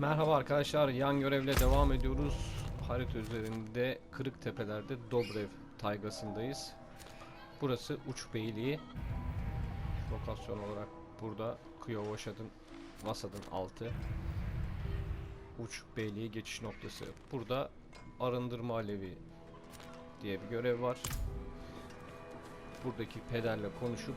Merhaba arkadaşlar, yan görevle devam ediyoruz. Harita üzerinde Kırık Tepeler'de Dobrev taygasındayız. Burası Uç Beyliği. Lokasyon olarak burada Kyovoşad'ın Vasad'ın altı. Uç Beyliği geçiş noktası. Burada Arındırma Alevi diye bir görev var. Buradaki pederle konuşup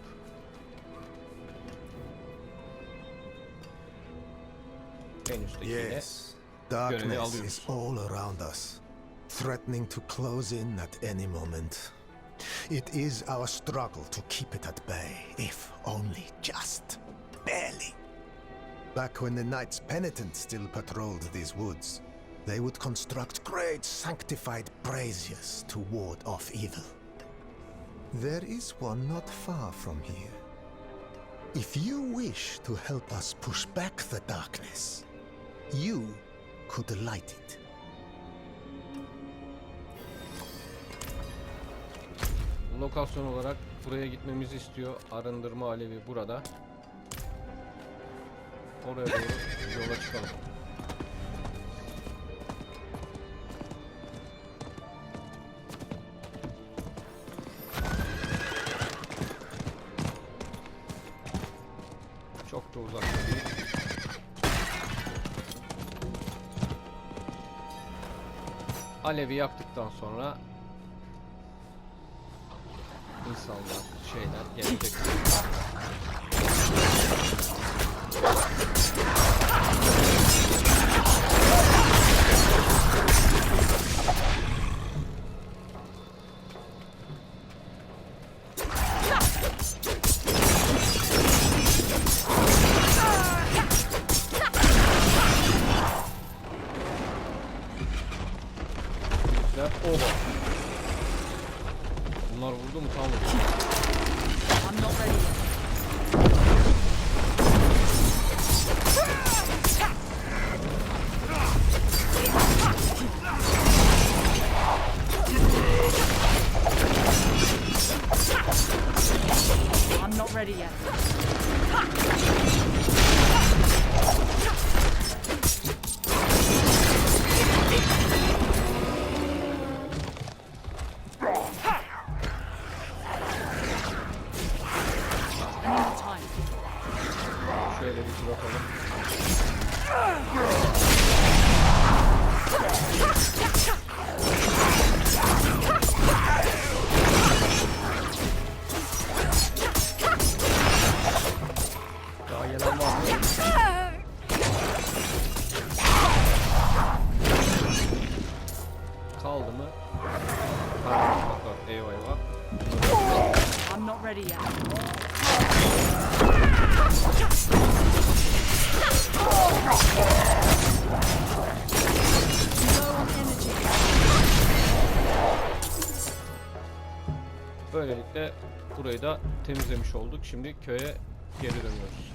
Yes, darkness alıyoruz. is all around us, threatening to close in at any moment. It is our struggle to keep it at bay, if only just barely. Back when the Knights Penitent still patrolled these woods, they would construct great sanctified braziers to ward off evil. There is one not far from here. If you wish to help us push back the darkness, you could light it. Lokasyon olarak buraya gitmemizi istiyor. Arındırma alevi burada. Oraya doğru yola çıkalım. Alevi yaktıktan sonra insanlar, şeyler gelecek. Bizler oba. Bunlar vurdu mu tam vurdu. Energy. Böylelikle burayı da temizlemiş olduk. Şimdi köye geri dönüyoruz.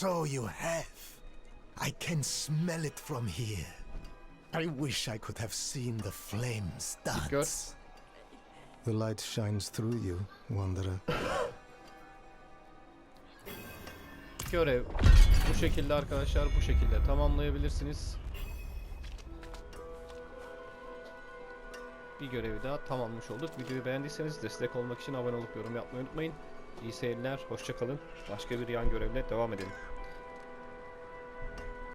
So you have. I can smell it from here. I wish I could have seen the flames Gör. dance. The light shines through you, Wanderer. Görev bu şekilde arkadaşlar bu şekilde tamamlayabilirsiniz. Bir görevi daha tamamlamış olduk. Videoyu beğendiyseniz destek olmak için abone olup yorum yapmayı unutmayın. İyi seyirler, hoşça kalın. Başka bir yan görevle devam edelim.